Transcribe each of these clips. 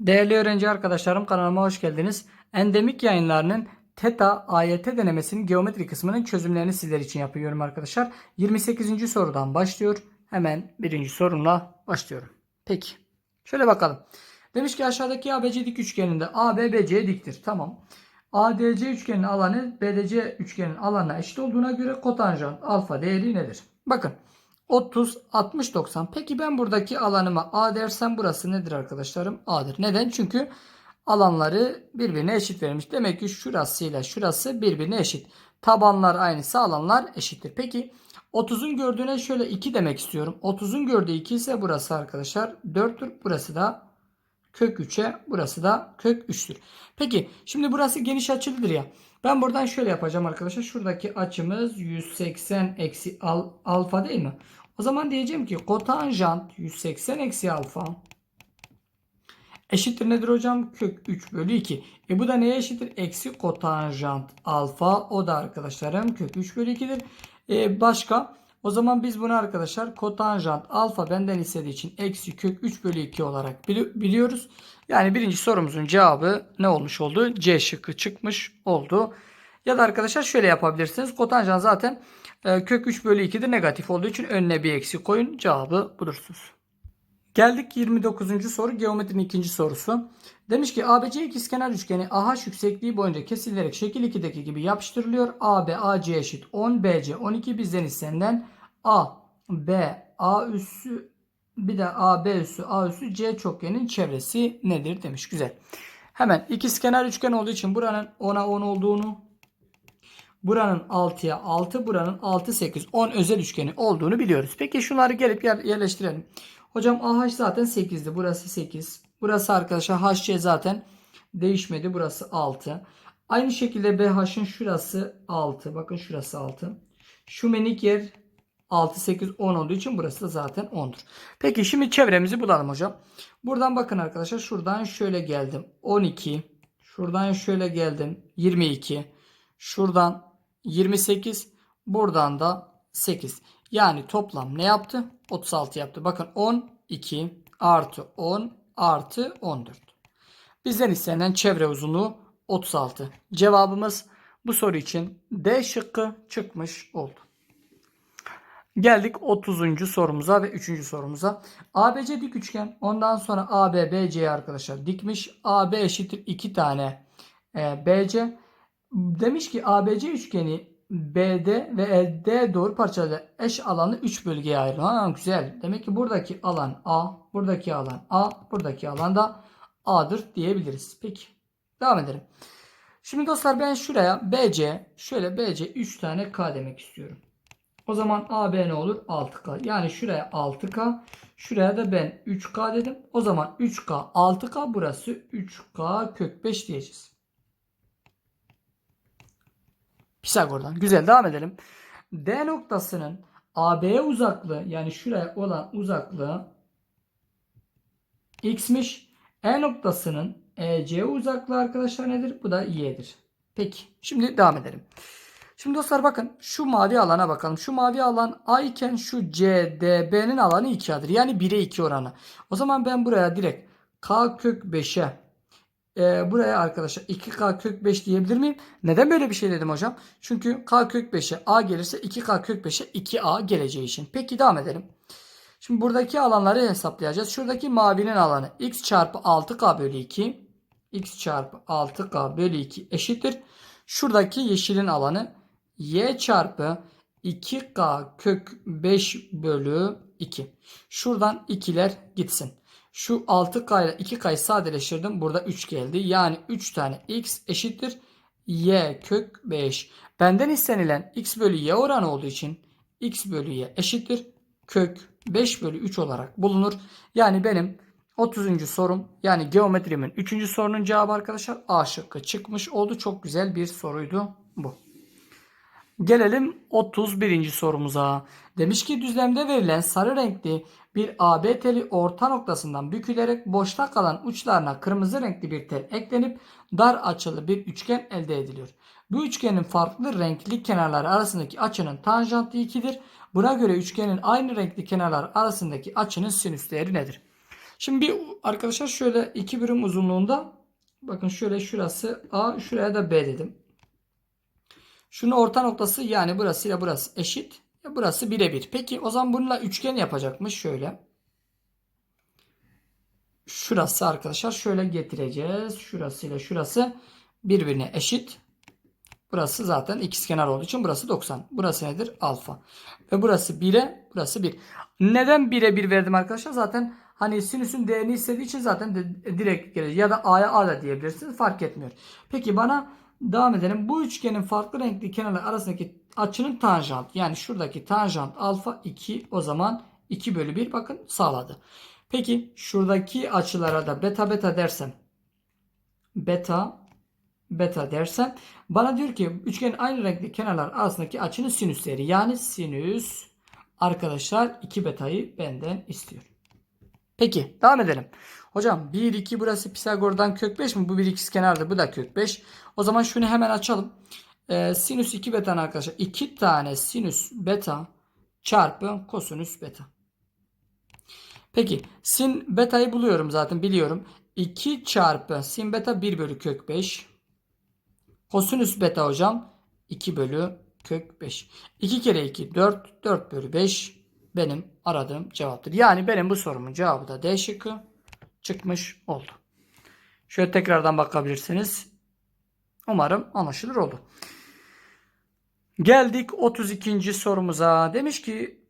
Değerli öğrenci arkadaşlarım kanalıma hoş geldiniz. Endemik yayınlarının TETA AYT denemesinin geometri kısmının çözümlerini sizler için yapıyorum arkadaşlar. 28. sorudan başlıyor. Hemen birinci sorumla başlıyorum. Peki. Şöyle bakalım. Demiş ki aşağıdaki ABC dik üçgeninde AB BC'ye diktir. Tamam. ADC üçgenin alanı BDC üçgenin alanına eşit olduğuna göre kotanjant alfa değeri nedir? Bakın 30, 60, 90. Peki ben buradaki alanıma A dersem burası nedir arkadaşlarım? A'dır. Neden? Çünkü alanları birbirine eşit verilmiş. Demek ki şurasıyla şurası birbirine eşit. Tabanlar aynısı alanlar eşittir. Peki 30'un gördüğüne şöyle 2 demek istiyorum. 30'un gördüğü 2 ise burası arkadaşlar 4'tür. Burası da kök 3'e burası da kök 3'tür. Peki şimdi burası geniş açılıdır ya. Ben buradan şöyle yapacağım arkadaşlar. Şuradaki açımız 180 eksi al, alfa değil mi? O zaman diyeceğim ki kotanjant 180 eksi alfa eşittir nedir hocam? Kök 3 bölü 2. E bu da neye eşittir? Eksi kotanjant alfa. O da arkadaşlarım kök 3 bölü 2'dir. E başka? O zaman biz bunu arkadaşlar kotanjant alfa benden istediği için eksi kök 3 bölü 2 olarak bili- biliyoruz. Yani birinci sorumuzun cevabı ne olmuş oldu? C şıkkı çıkmış oldu. Ya da arkadaşlar şöyle yapabilirsiniz. Kotanjant zaten e, kök 3 bölü 2'de negatif olduğu için önüne bir eksi koyun. Cevabı bulursunuz. Geldik 29. soru geometrinin ikinci sorusu. Demiş ki ABC ikizkenar üçgeni AH yüksekliği boyunca kesilerek şekil 2'deki gibi yapıştırılıyor. AB AC eşit 10 BC 12 bizden istenilen A B A üssü bir de AB üssü A üssü C çokgenin çevresi nedir demiş. Güzel. Hemen ikizkenar üçgen olduğu için buranın 10'a 10 olduğunu buranın 6'ya 6 buranın 6 8 10 özel üçgeni olduğunu biliyoruz. Peki şunları gelip yer, yerleştirelim. Hocam AH zaten 8'di. Burası 8. Burası arkadaşlar HC zaten değişmedi. Burası 6. Aynı şekilde BH'ın şurası 6. Bakın şurası 6. Şu menik yer 6, 8, 10 olduğu için burası da zaten 10'dur. Peki şimdi çevremizi bulalım hocam. Buradan bakın arkadaşlar şuradan şöyle geldim. 12. Şuradan şöyle geldim. 22. Şuradan 28. Buradan da 8. Yani toplam ne yaptı? 36 yaptı. Bakın 12 artı 10 artı 14. Bizden istenen çevre uzunluğu 36. Cevabımız bu soru için D şıkkı çıkmış oldu. Geldik 30. sorumuza ve 3. sorumuza. ABC dik üçgen. Ondan sonra AB BC'ye arkadaşlar dikmiş. AB eşittir 2 tane e, BC. Demiş ki ABC üçgeni BD ve LD doğru parçalı eş alanı 3 bölgeye ayrılıyor. Ha, güzel. Demek ki buradaki alan A, buradaki alan A, buradaki alan da A'dır diyebiliriz. Peki. Devam edelim. Şimdi dostlar ben şuraya BC, şöyle BC 3 tane K demek istiyorum. O zaman AB ne olur? 6K. Yani şuraya 6K, şuraya da ben 3K dedim. O zaman 3K, 6K burası 3K kök 5 diyeceğiz. Pisagor'dan. Güzel devam edelim. D noktasının AB'ye uzaklığı yani şuraya olan uzaklığı x'miş. E noktasının EC'ye uzaklığı arkadaşlar nedir? Bu da y'dir. Peki. Şimdi devam edelim. Şimdi dostlar bakın şu mavi alana bakalım. Şu mavi alan A iken şu CDB'nin alanı 2A'dır. Yani 1'e 2 oranı. O zaman ben buraya direkt K kök 5'e e, buraya arkadaşlar 2K kök 5 diyebilir miyim? Neden böyle bir şey dedim hocam? Çünkü K kök 5'e A gelirse 2K kök 5'e 2A geleceği için. Peki devam edelim. Şimdi buradaki alanları hesaplayacağız. Şuradaki mavinin alanı x çarpı 6K bölü 2 x çarpı 6K bölü 2 eşittir. Şuradaki yeşilin alanı y çarpı 2K kök 5 bölü 2. Şuradan 2'ler gitsin. Şu 6K ile 2K'yı sadeleştirdim. Burada 3 geldi. Yani 3 tane x eşittir. Y kök 5. Benden istenilen x bölü y oranı olduğu için x bölü y eşittir. Kök 5 bölü 3 olarak bulunur. Yani benim 30. sorum yani geometrimin 3. sorunun cevabı arkadaşlar A şıkkı çıkmış oldu. Çok güzel bir soruydu bu. Gelelim 31. sorumuza. Demiş ki düzlemde verilen sarı renkli bir AB teli orta noktasından bükülerek boşta kalan uçlarına kırmızı renkli bir tel eklenip dar açılı bir üçgen elde ediliyor. Bu üçgenin farklı renkli kenarları arasındaki açının tanjantı 2'dir. Buna göre üçgenin aynı renkli kenarlar arasındaki açının sinüs değeri nedir? Şimdi bir arkadaşlar şöyle iki birim uzunluğunda bakın şöyle şurası A şuraya da B dedim. Şunun orta noktası yani burası ile burası eşit. Burası birebir. Peki o zaman bununla üçgen yapacakmış şöyle. Şurası arkadaşlar şöyle getireceğiz. Şurası ile şurası birbirine eşit. Burası zaten ikizkenar olduğu için burası 90. Burası nedir? Alfa. Ve burası 1'e, burası 1. Neden 1'e 1 verdim arkadaşlar? Zaten hani sinüsün değerini istediği için zaten de, direkt gelecek. Ya da A'ya A da diyebilirsiniz. Fark etmiyor. Peki bana devam edelim. Bu üçgenin farklı renkli kenarlar arasındaki açının tanjant. Yani şuradaki tanjant alfa 2 o zaman 2 bölü 1 bakın sağladı. Peki şuradaki açılara da beta beta dersem beta beta dersem bana diyor ki üçgenin aynı renkli kenarlar arasındaki açının sinüsleri yani sinüs arkadaşlar 2 betayı benden istiyor. Peki devam edelim. Hocam 1 2 burası Pisagor'dan kök 5 mi? Bu bir ikiz kenarda bu da kök 5. O zaman şunu hemen açalım. Ee, sinüs 2 beta arkadaşlar 2 tane sinüs beta çarpı kosinüs beta. Peki sin beta'yı buluyorum zaten biliyorum. 2 çarpı sin beta 1 bölü kök 5. Kosinüs beta hocam 2 bölü kök 5. 2 kere 2 4. 4 bölü 5 benim aradığım cevaptır. Yani benim bu sorumun cevabı da D şıkkı çıkmış oldu. Şöyle tekrardan bakabilirsiniz. Umarım anlaşılır oldu. Geldik 32. sorumuza. Demiş ki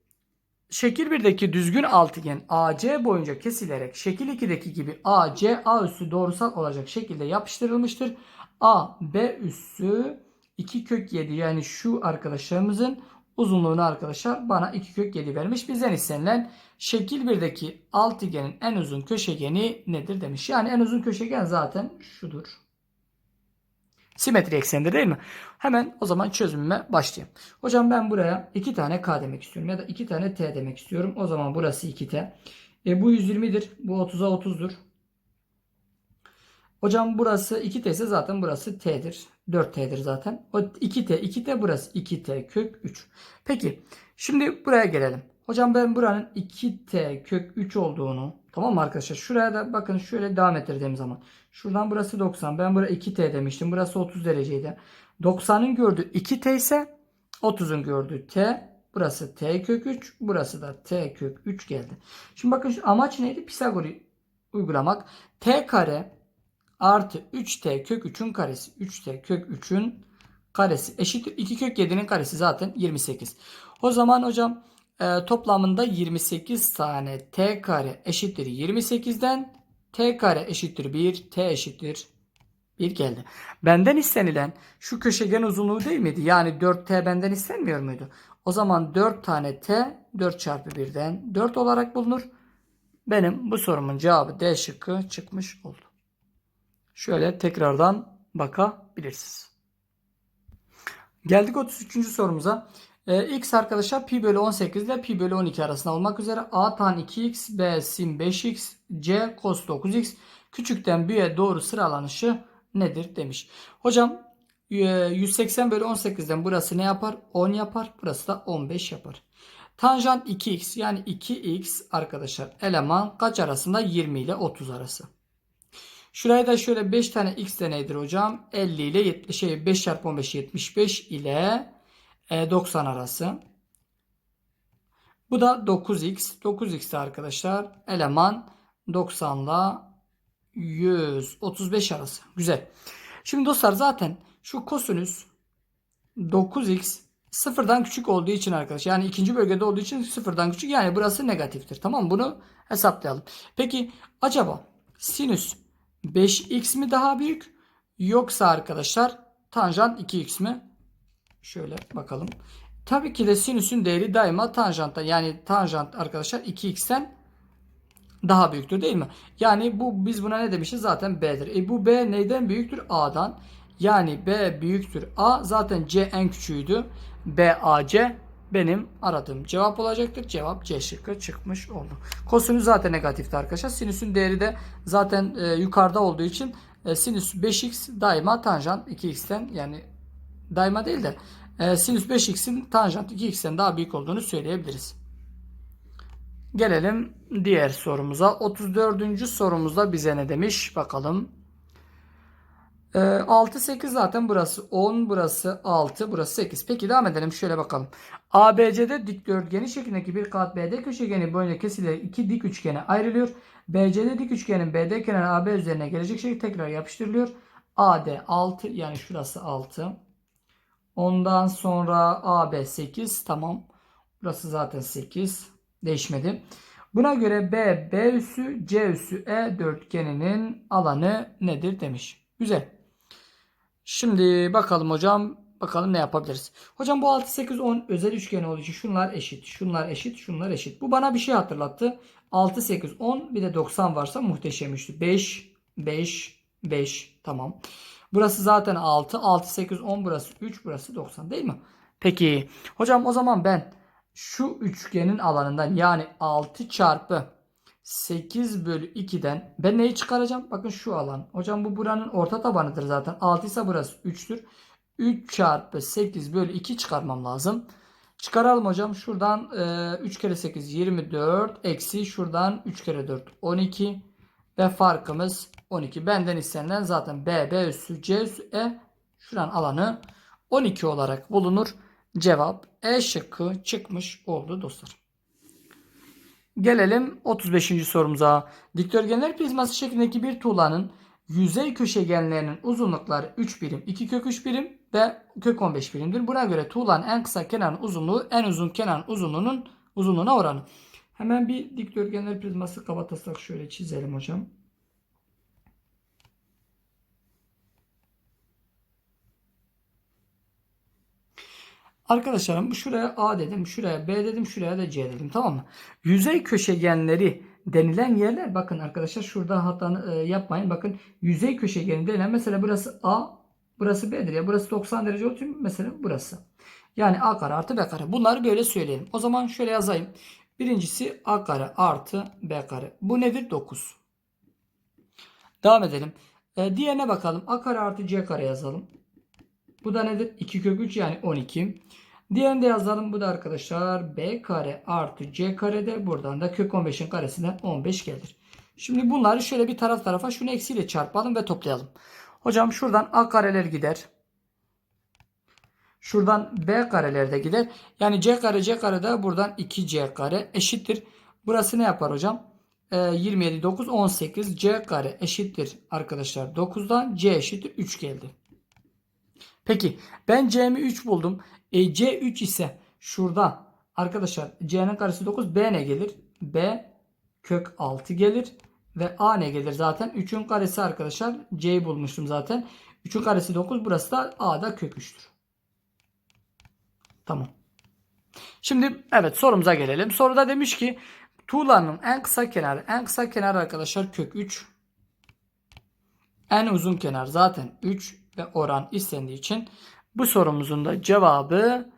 şekil 1'deki düzgün altıgen AC boyunca kesilerek şekil 2'deki gibi AC A üssü doğrusal olacak şekilde yapıştırılmıştır. A B üssü 2 kök 7 yani şu arkadaşlarımızın uzunluğunu arkadaşlar bana 2 kök 7 vermiş. Bizden istenilen şekil 1'deki altıgenin en uzun köşegeni nedir demiş. Yani en uzun köşegen zaten şudur. Simetri ekseninde değil mi? Hemen o zaman çözümüme başlayayım. Hocam ben buraya 2 tane K demek istiyorum ya da 2 tane T demek istiyorum. O zaman burası 2T. E, bu 120'dir. Bu 30'a 30'dur. Hocam burası 2T ise zaten burası T'dir. 4T'dir zaten. O 2T, 2T burası 2T kök 3. Peki şimdi buraya gelelim. Hocam ben buranın 2T kök 3 olduğunu tamam mı arkadaşlar? Şuraya da bakın şöyle devam ettirdiğim zaman. Şuradan burası 90. Ben buraya 2T demiştim. Burası 30 dereceydi. 90'ın gördüğü 2T ise 30'un gördüğü T. Burası T kök 3. Burası da T kök 3 geldi. Şimdi bakın şu amaç neydi? Pisagor'u uygulamak. T kare artı 3T kök 3'ün karesi. 3T kök 3'ün karesi eşittir. 2 kök 7'nin karesi zaten 28. O zaman hocam e, toplamında 28 tane T kare eşittir 28'den T kare eşittir 1. T eşittir 1 geldi. Benden istenilen şu köşegen uzunluğu değil miydi? Yani 4T benden istenmiyor muydu? O zaman 4 tane T 4 çarpı 1'den 4 olarak bulunur. Benim bu sorumun cevabı D şıkkı çıkmış oldu. Şöyle tekrardan bakabilirsiniz. Geldik 33. sorumuza. Ee, x arkadaşlar pi bölü 18 ile pi bölü 12 arasında olmak üzere a tan 2x, b sin 5x, c cos 9x küçükten büyüğe doğru sıralanışı nedir demiş. Hocam e, 180 bölü 18'den burası ne yapar? 10 yapar. Burası da 15 yapar. Tanjant 2x yani 2x arkadaşlar eleman kaç arasında? 20 ile 30 arası. Şuraya da şöyle 5 tane x de nedir hocam? 50 ile 70, şey 5 çarpı 15 75 ile 90 arası. Bu da 9x. 9x de arkadaşlar eleman 90 ile 135 arası. Güzel. Şimdi dostlar zaten şu kosinüs 9x sıfırdan küçük olduğu için arkadaşlar yani ikinci bölgede olduğu için sıfırdan küçük yani burası negatiftir. Tamam bunu hesaplayalım. Peki acaba sinüs 5x mi daha büyük yoksa arkadaşlar tanjant 2x mi? Şöyle bakalım. Tabii ki de sinüsün değeri daima tanjantta. Yani tanjant arkadaşlar 2x'ten daha büyüktür değil mi? Yani bu biz buna ne demişiz? Zaten B'dir. E bu B neyden büyüktür? A'dan. Yani B büyüktür A. Zaten C en küçüğüydü. B A C benim aradığım cevap olacaktır. Cevap C şıkkı çıkmış oldu. Kosinüs zaten negatifti arkadaşlar. Sinüsün değeri de zaten e, yukarıda olduğu için e, sinüs 5x daima tanjant 2x'ten yani daima değil de e, sinüs 5x'in tanjant 2x'ten daha büyük olduğunu söyleyebiliriz. Gelelim diğer sorumuza. 34. sorumuzda bize ne demiş? Bakalım. Ee, 6, 8 zaten burası 10, burası 6, burası 8. Peki devam edelim. Şöyle bakalım. ABC'de dikdörtgeni şeklindeki bir kat BD köşegeni boyunca kesilerek iki dik üçgene ayrılıyor. BC'de dik üçgenin BD kenarı AB üzerine gelecek şekilde tekrar yapıştırılıyor. AD 6 yani şurası 6. Ondan sonra AB 8 tamam. Burası zaten 8. Değişmedi. Buna göre B, B üssü, C üssü E dörtgeninin alanı nedir demiş. Güzel. Şimdi bakalım hocam. Bakalım ne yapabiliriz. Hocam bu 6, 8, 10 özel üçgen olduğu için şunlar eşit. Şunlar eşit. Şunlar eşit. Bu bana bir şey hatırlattı. 6, 8, 10 bir de 90 varsa muhteşem üçlü. 5, 5, 5. Tamam. Burası zaten 6. 6, 8, 10 burası 3. Burası 90 değil mi? Peki. Hocam o zaman ben şu üçgenin alanından yani 6 çarpı 8 bölü 2'den ben neyi çıkaracağım? Bakın şu alan. Hocam bu buranın orta tabanıdır zaten. 6 ise burası 3'tür. 3 çarpı 8 bölü 2 çıkarmam lazım. Çıkaralım hocam. Şuradan e, 3 kere 8 24 eksi şuradan 3 kere 4 12 ve farkımız 12. Benden istenilen zaten B, B üssü, C üssü, E. Şuranın alanı 12 olarak bulunur. Cevap E şıkkı çıkmış oldu dostlar. Gelelim 35. sorumuza. Dikdörtgenler prizması şeklindeki bir tuğlanın yüzey köşegenlerinin uzunlukları 3 birim, 2 kök 3 birim ve kök 15 birimdir. Buna göre tuğlanın en kısa kenarın uzunluğu en uzun kenarın uzunluğunun uzunluğuna oranı. Hemen bir dikdörtgenler prizması kabatasak şöyle çizelim hocam. Arkadaşlarım şuraya A dedim, şuraya B dedim, şuraya da C dedim. Tamam mı? Yüzey köşegenleri denilen yerler bakın arkadaşlar şurada hata e, yapmayın. Bakın yüzey köşegeni denilen mesela burası A, burası B'dir ya. Burası 90 derece olduğu mesela burası. Yani A kare artı B kare. Bunları böyle söyleyelim. O zaman şöyle yazayım. Birincisi A kare artı B kare. Bu nedir? 9. Devam edelim. E, diğerine bakalım. A kare artı C kare yazalım. Bu da nedir? 2 kök 3 yani 12. Diğerini de yazalım. Bu da arkadaşlar b kare artı c kare de buradan da kök 15'in karesinden 15 gelir. Şimdi bunları şöyle bir taraf tarafa şunu eksiyle çarpalım ve toplayalım. Hocam şuradan a kareler gider. Şuradan b kareler de gider. Yani c kare c kare de buradan 2c kare eşittir. Burası ne yapar hocam? Ee, 27 9 18 c kare eşittir arkadaşlar 9'dan c eşittir 3 geldi. Peki ben C'mi 3 buldum. E, C 3 ise şurada arkadaşlar C'nin karesi 9 B ne gelir? B kök 6 gelir. Ve A ne gelir zaten? 3'ün karesi arkadaşlar. C'yi bulmuştum zaten. 3'ün karesi 9. Burası da A'da kök 3'tür. Tamam. Şimdi evet sorumuza gelelim. Soruda demiş ki tuğlanın en kısa kenarı. En kısa kenar arkadaşlar kök 3. En uzun kenar zaten 3 ve oran istendiği için bu sorumuzun da cevabı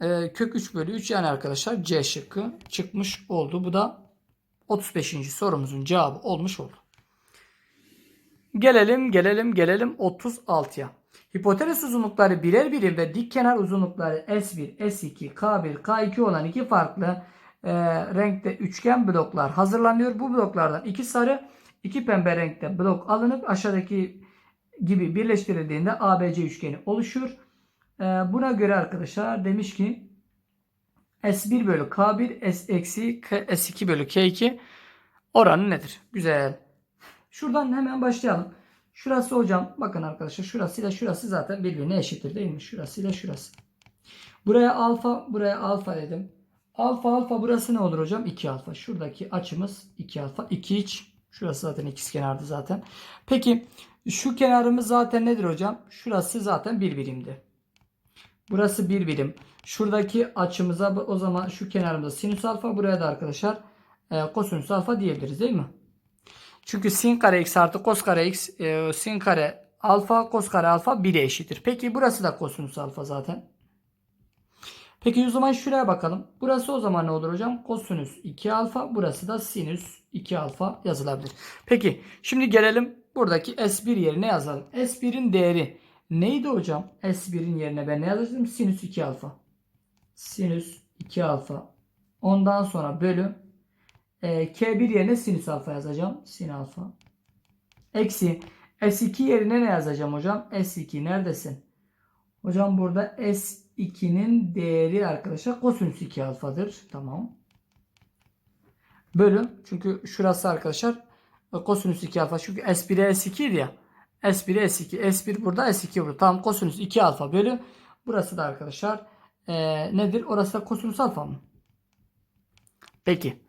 e, kök 3 bölü 3 yani arkadaşlar C şıkkı çıkmış oldu. Bu da 35. sorumuzun cevabı olmuş oldu. Gelelim gelelim gelelim 36'ya. Hipotenüs uzunlukları birer birim ve dik kenar uzunlukları S1, S2, K1, K2 olan iki farklı e, renkte üçgen bloklar hazırlanıyor. Bu bloklardan iki sarı, iki pembe renkte blok alınıp aşağıdaki gibi birleştirildiğinde ABC üçgeni oluşur. Ee, buna göre arkadaşlar demiş ki S1 bölü K1 S eksi S2 bölü K2 oranı nedir? Güzel. Şuradan hemen başlayalım. Şurası hocam bakın arkadaşlar şurasıyla şurası zaten birbirine eşittir değil mi? Şurasıyla şurası. Buraya alfa buraya alfa dedim. Alfa alfa burası ne olur hocam? 2 alfa. Şuradaki açımız 2 alfa. 2 iç. Şurası zaten ikizkenardı zaten. Peki şu kenarımız zaten nedir hocam? Şurası zaten bir birimdi. Burası bir birim. Şuradaki açımıza o zaman şu kenarımızda sinüs alfa. Buraya da arkadaşlar e, kosinüs alfa diyebiliriz değil mi? Çünkü sin kare x artı kos kare x e, sin kare alfa kos kare alfa 1'e eşittir. Peki burası da kosinüs alfa zaten. Peki o zaman şuraya bakalım. Burası o zaman ne olur hocam? Kosinüs 2 alfa. Burası da sinüs 2 alfa yazılabilir. Peki şimdi gelelim buradaki S1 yerine yazalım. S1'in değeri Neydi hocam? S1'in yerine ben ne yazacağım? Sinüs 2 alfa. Sinüs 2 alfa. Ondan sonra bölü e, K1 yerine sinüs alfa yazacağım. Sin alfa. Eksi S2 yerine ne yazacağım hocam? S2 neredesin? Hocam burada S2'nin değeri arkadaşlar kosinüs 2 alfadır. Tamam. Bölü. Çünkü şurası arkadaşlar kosinüs 2 alfa. Çünkü S1'e S2 idi ya. S1'e S2. S1 burada S2 burada. Tamam kosinüs 2 alfa bölü. Burası da arkadaşlar e, nedir? Orası da kosinüs alfa mı? Peki.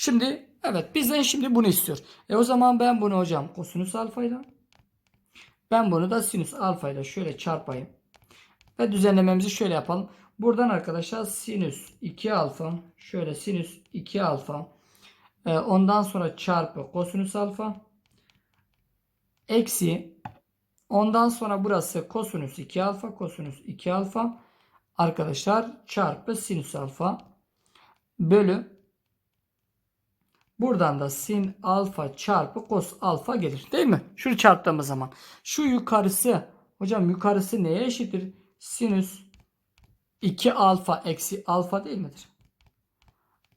Şimdi evet bizden şimdi bunu istiyor. E o zaman ben bunu hocam kosinüs alfayla ben bunu da sinüs alfayla şöyle çarpayım. Ve düzenlememizi şöyle yapalım. Buradan arkadaşlar sinüs 2 alfa şöyle sinüs 2 alfa e, ondan sonra çarpı kosinüs alfa eksi ondan sonra burası kosinüs 2 alfa kosinüs 2 alfa arkadaşlar çarpı sinüs alfa bölü Buradan da sin alfa çarpı kos alfa gelir. Değil mi? Şunu çarptığımız zaman. Şu yukarısı. Hocam yukarısı neye eşittir? Sinüs 2 alfa eksi alfa değil midir?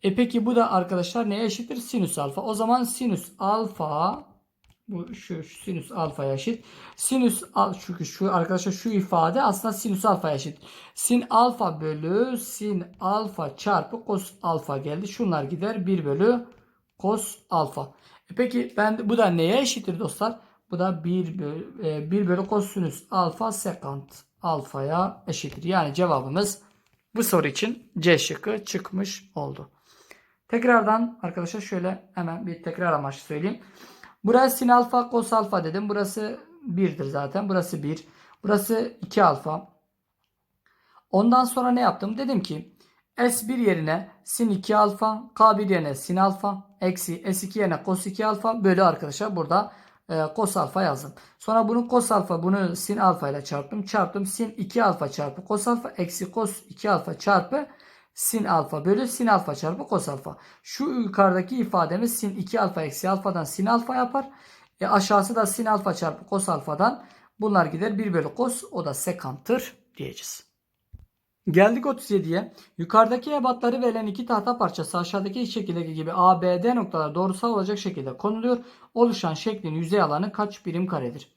E peki bu da arkadaşlar neye eşittir? Sinüs alfa. O zaman sinüs alfa bu şu, şu sinüs alfa eşit. Sinüs al çünkü şu arkadaşlar şu ifade aslında sinüs alfa eşit. Sin alfa bölü sin alfa çarpı kos alfa geldi. Şunlar gider 1 bölü kos alfa. E peki ben bu da neye eşittir dostlar? Bu da 1 bölü, e, 1 bölü kosinüs alfa sekant alfaya eşittir. Yani cevabımız bu soru için C şıkkı çıkmış oldu. Tekrardan arkadaşlar şöyle hemen bir tekrar amaçlı söyleyeyim. Burası sin alfa kos alfa dedim. Burası 1'dir zaten. Burası 1. Burası 2 alfa. Ondan sonra ne yaptım? Dedim ki S1 yerine sin 2 alfa, K1 yerine sin alfa, eksi S2 yerine cos 2 alfa bölü arkadaşlar burada e, cos alfa yazdım. Sonra bunun cos alfa bunu sin alfa ile çarptım. Çarptım sin 2 alfa çarpı cos alfa eksi cos 2 alfa çarpı sin alfa bölü sin alfa çarpı cos alfa. Şu yukarıdaki ifademiz sin 2 alfa eksi alfadan sin alfa yapar. E aşağısı da sin alfa çarpı cos alfadan bunlar gider 1 bölü cos o da sekanttır diyeceğiz. Geldik 37'ye. Yukarıdaki ebatları verilen iki tahta parçası aşağıdaki şekildeki gibi A, B, D noktalar doğrusal olacak şekilde konuluyor. Oluşan şeklin yüzey alanı kaç birim karedir?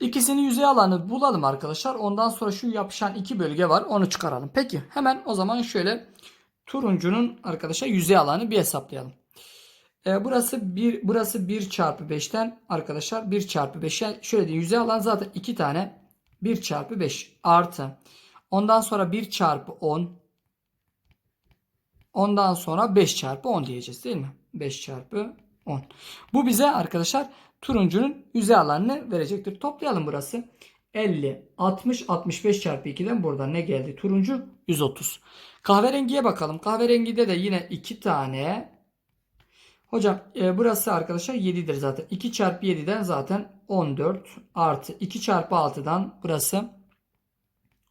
İkisinin yüzey alanı bulalım arkadaşlar. Ondan sonra şu yapışan iki bölge var. Onu çıkaralım. Peki hemen o zaman şöyle turuncunun arkadaşlar yüzey alanı bir hesaplayalım. E, burası 1 burası 1 çarpı 5'ten arkadaşlar 1 çarpı 5. Yani şöyle diyeyim yüzey alan zaten 2 tane 1 çarpı 5 artı Ondan sonra 1 çarpı 10. Ondan sonra 5 çarpı 10 diyeceğiz değil mi? 5 çarpı 10. Bu bize arkadaşlar turuncunun yüzey alanını verecektir. Toplayalım burası. 50, 60, 65 çarpı 2'den buradan ne geldi? Turuncu 130. Kahverengiye bakalım. Kahverengide de yine 2 tane. Hocam e, burası arkadaşlar 7'dir zaten. 2 çarpı 7'den zaten 14 artı 2 çarpı 6'dan burası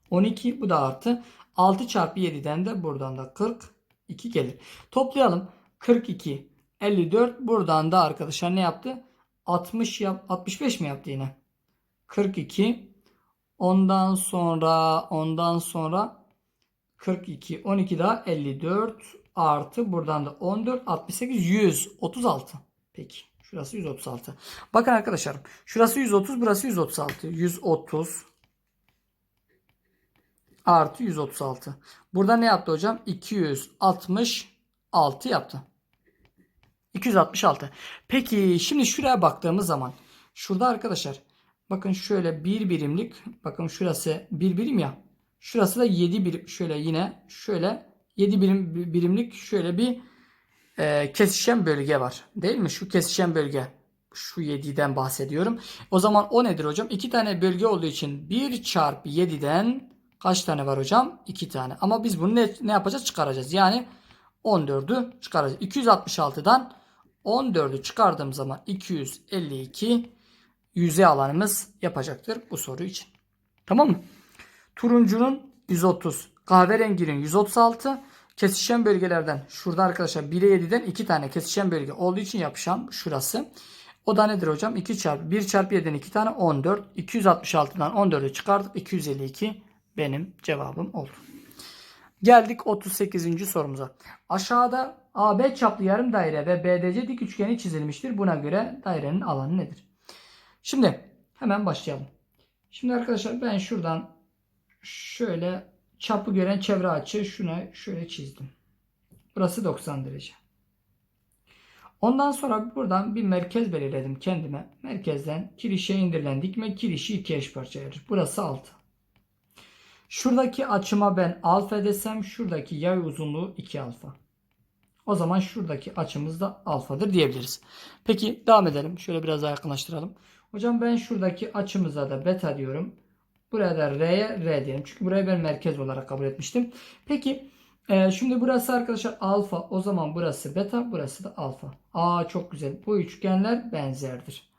12 bu da artı. 6 çarpı 7'den de buradan da 42 gelir. Toplayalım. 42, 54 buradan da arkadaşlar ne yaptı? 60 yap 65 mi yaptı yine? 42 ondan sonra ondan sonra 42 12 daha 54 artı buradan da 14 68 136. Peki şurası 136. Bakın arkadaşlarım şurası 130 burası 136. 130 artı 136. Burada ne yaptı hocam? 266 yaptı. 266. Peki şimdi şuraya baktığımız zaman şurada arkadaşlar bakın şöyle bir birimlik bakın şurası bir birim ya. Şurası da 7 birim şöyle yine şöyle 7 birim birimlik şöyle bir e, kesişen bölge var. Değil mi? Şu kesişen bölge. Şu 7'den bahsediyorum. O zaman o nedir hocam? 2 tane bölge olduğu için 1 çarpı 7'den Kaç tane var hocam? 2 tane. Ama biz bunu ne, ne yapacağız? Çıkaracağız. Yani 14'ü çıkaracağız. 266'dan 14'ü çıkardığım zaman 252 yüzey alanımız yapacaktır bu soru için. Tamam mı? Turuncunun 130, kahverenginin 136, kesişen bölgelerden şurada arkadaşlar 1'e 7'den 2 tane kesişen bölge olduğu için yapışan şurası. O da nedir hocam? 2 çarpı 1 çarpı 7'den 2 tane 14. 266'dan 14'ü çıkardık. 252 benim cevabım oldu. Geldik 38. sorumuza. Aşağıda AB çaplı yarım daire ve BDC dik üçgeni çizilmiştir. Buna göre dairenin alanı nedir? Şimdi hemen başlayalım. Şimdi arkadaşlar ben şuradan şöyle çapı gören çevre açı şuna şöyle çizdim. Burası 90 derece. Ondan sonra buradan bir merkez belirledim kendime. Merkezden kirişe indirilen dikme kirişi iki eş parça ayırır. Burası 6. Şuradaki açıma ben alfa desem şuradaki yay uzunluğu 2 alfa. O zaman şuradaki açımız da alfadır diyebiliriz. Peki devam edelim. Şöyle biraz daha yakınlaştıralım. Hocam ben şuradaki açımıza da beta diyorum. Buraya da R'ye R diyelim. Çünkü burayı ben merkez olarak kabul etmiştim. Peki e, şimdi burası arkadaşlar alfa. O zaman burası beta. Burası da alfa. Aa çok güzel. Bu üçgenler benzerdir.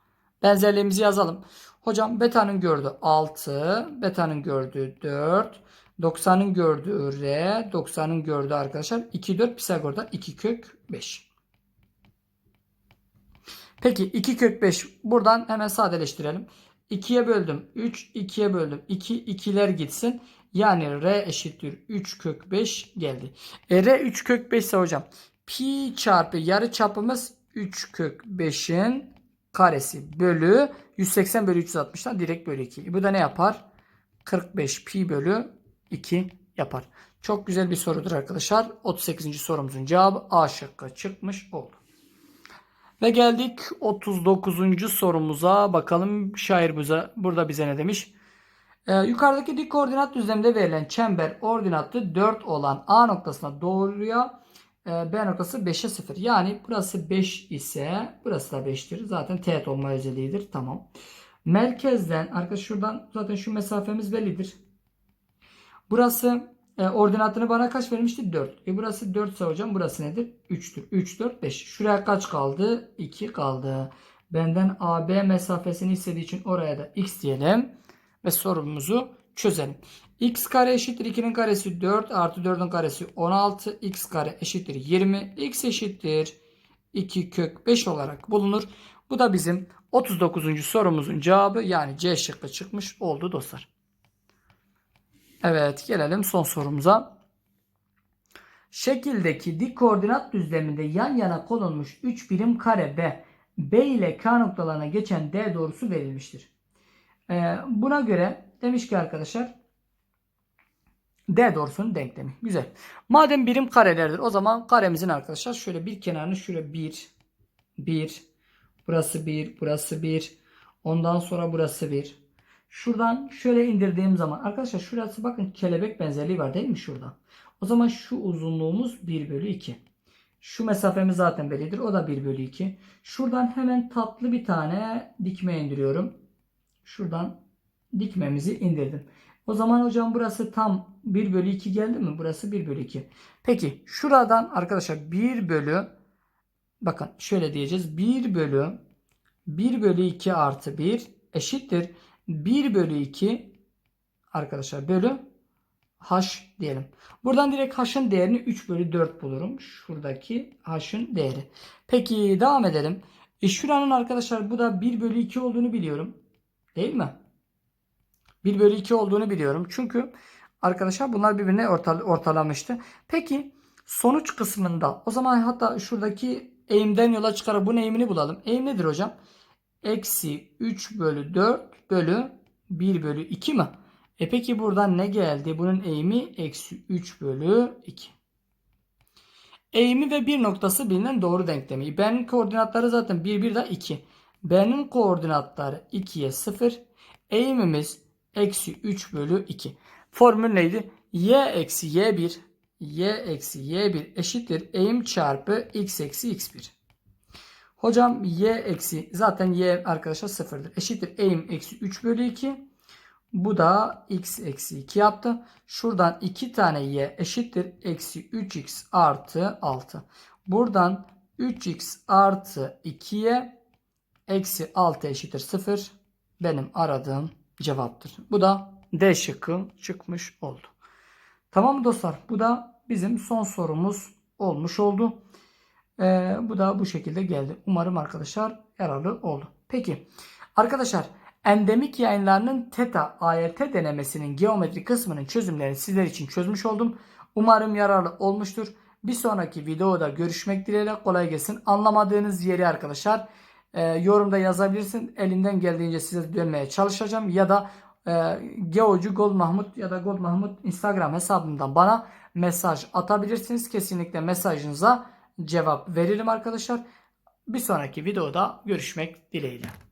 Benzerliğimizi yazalım. Hocam beta'nın gördüğü 6. Beta'nın gördüğü 4. 90'ın gördüğü R. 90'ın gördüğü arkadaşlar 2 4 Pisagor'da 2 kök 5. Peki 2 kök 5 buradan hemen sadeleştirelim. 2'ye böldüm 3, 2'ye böldüm 2, 2'ler gitsin. Yani R eşittir 3 kök 5 geldi. E, R 3 kök 5 ise hocam pi çarpı yarı çapımız 3 kök 5'in karesi bölü 180 bölü 360'dan direkt bölü 2. Bu da ne yapar? 45 pi bölü 2 yapar. Çok güzel bir sorudur arkadaşlar. 38. sorumuzun cevabı A şıkkı çıkmış oldu. Ve geldik 39. sorumuza. Bakalım şair bize, burada bize ne demiş? Ee, yukarıdaki dik koordinat düzleminde verilen çember ordinatı 4 olan A noktasına doğruya e, B noktası 5'e 0. Yani burası 5 ise burası da 5'tir. Zaten teğet olma özelliğidir. Tamam. Merkezden arkadaş şuradan zaten şu mesafemiz bellidir. Burası e, ordinatını bana kaç vermişti? 4. E burası 4 ise hocam burası nedir? 3'tür. 3, 4, 5. Şuraya kaç kaldı? 2 kaldı. Benden AB mesafesini istediği için oraya da x diyelim. Ve sorumuzu çözelim. x kare eşittir 2'nin karesi 4 artı 4'ün karesi 16. x kare eşittir 20. x eşittir 2 kök 5 olarak bulunur. Bu da bizim 39. sorumuzun cevabı yani C şıkkı çıkmış oldu dostlar. Evet gelelim son sorumuza. Şekildeki dik koordinat düzleminde yan yana konulmuş 3 birim kare B, B ile K noktalarına geçen D doğrusu verilmiştir. Ee, buna göre demiş ki arkadaşlar D doğrusunun denklemi. Güzel. Madem birim karelerdir o zaman karemizin arkadaşlar şöyle bir kenarını şöyle 1, 1, burası 1, burası 1, ondan sonra burası 1. Şuradan şöyle indirdiğim zaman arkadaşlar şurası bakın kelebek benzerliği var değil mi şurada? O zaman şu uzunluğumuz 1 bölü 2. Şu mesafemiz zaten bellidir. O da 1 bölü 2. Şuradan hemen tatlı bir tane dikme indiriyorum. Şuradan dikmemizi indirdim. O zaman hocam burası tam 1 bölü 2 geldi mi? Burası 1 bölü 2. Peki şuradan arkadaşlar 1 bölü bakın şöyle diyeceğiz. 1 bölü 1 bölü 2 artı 1 eşittir. 1 bölü 2 arkadaşlar bölü h diyelim. Buradan direkt h'ın değerini 3 bölü 4 bulurum. Şuradaki h'ın değeri. Peki devam edelim. E şuranın arkadaşlar bu da 1 bölü 2 olduğunu biliyorum. Değil mi? 1 bölü 2 olduğunu biliyorum. Çünkü arkadaşlar bunlar birbirine ortal ortalamıştı. Peki sonuç kısmında o zaman hatta şuradaki eğimden yola çıkarak bunun eğimini bulalım. Eğim nedir hocam? Eksi 3 bölü 4 bölü 1 bölü 2 mi? E peki buradan ne geldi? Bunun eğimi eksi 3 bölü 2. Eğimi ve bir noktası bilinen doğru denklemi. B'nin koordinatları zaten 1 1 de 2. B'nin koordinatları 2'ye 0. Eğimimiz eksi 3 bölü 2. Formül neydi? Y eksi Y1 Y eksi Y1 eşittir eğim çarpı X eksi X1. Hocam Y eksi zaten Y arkadaşlar sıfırdır. Eşittir eğim eksi 3 bölü 2. Bu da X eksi 2 yaptı. Şuradan 2 tane Y eşittir eksi 3X artı 6. Buradan 3X artı 2'ye eksi 6 eşittir 0. Benim aradığım cevaptır. Bu da D şıkkı çıkmış oldu. Tamam mı dostlar? Bu da bizim son sorumuz olmuş oldu. Ee, bu da bu şekilde geldi. Umarım arkadaşlar yararlı oldu. Peki arkadaşlar endemik yayınlarının TETA AYT denemesinin geometri kısmının çözümlerini sizler için çözmüş oldum. Umarım yararlı olmuştur. Bir sonraki videoda görüşmek dileğiyle kolay gelsin. Anlamadığınız yeri arkadaşlar e, yorumda yazabilirsin. Elimden geldiğince size dönmeye çalışacağım. Ya da e, Geocu Gold Mahmut ya da Gold Mahmut Instagram hesabından bana mesaj atabilirsiniz. Kesinlikle mesajınıza cevap veririm arkadaşlar. Bir sonraki videoda görüşmek dileğiyle.